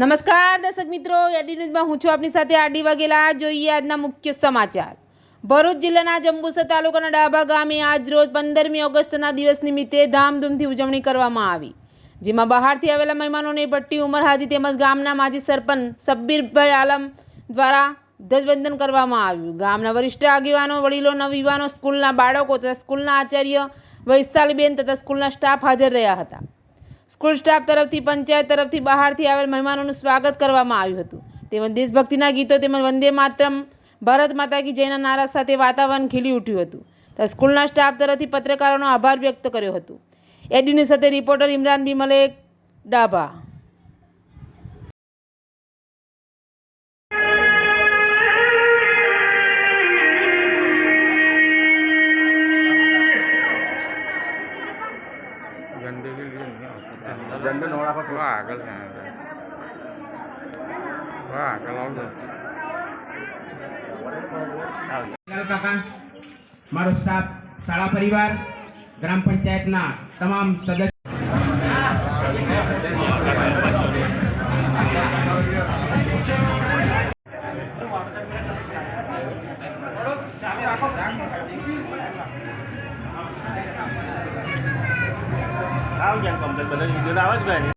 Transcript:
નમસ્કાર, દર્શક મિત્રો. એડી ન્યૂઝમાં હું છું આપની સાથે આડી વાગેલા જોઈએ આજના મુખ્ય સમાચાર. ભરૂચ જિલ્લાના જંબુસર તાલુકાના ડાભા ગામે આજ રોજ પંદરમી ઓગસ્ટના દિવસ નિમિત્તે ધામધૂમથી ઉજવણી કરવામાં આવી. જેમાં બહારથી આવેલા મહેમાનોને ભટ્ટી ઉમર હાજી તેમજ ગામના માજી સરપંચ સબ્બીરભાઈ આલમ દ્વારા ધ્વજવંદન કરવામાં આવ્યું. ગામના વરિષ્ઠ આગેવાનો વડીલો નવયુવાનો સ્કૂલના બાળકો તથા સ્કૂલના આચાર્ય વૈશાલીબેન તથા સ્કૂલના સ્ટાફ હાજર રહ્યા હતા. સ્કૂલ સ્ટાફ તરફથી, પંચાયત તરફથી બહારથી આવેલ મહેમાનોનું સ્વાગત કરવામાં આવ્યું હતું. તેમજ દેશભક્તિના ગીતો તેમજ વંદે માતરમ, ભારત માતા કી જયના નારા સાથે વાતાવરણ ખીલી ઉઠ્યું હતું. તો સ્કૂલના સ્ટાફ તરફથી પત્રકારોનો આભાર વ્યક્ત કર્યો હતો. એડીની સાથે રિપોર્ટર ઇમરાન બિમલે મલેક છે વાહ આગળ આવજો લાલ કાકા મારો સ્ટાફ શાળા પરિવાર ગ્રામ પંચાયતના તમામ સદસ્ય આવ ગયા કમ્પ્લેટ બધા વીડિયો આવે જ ભાઈ.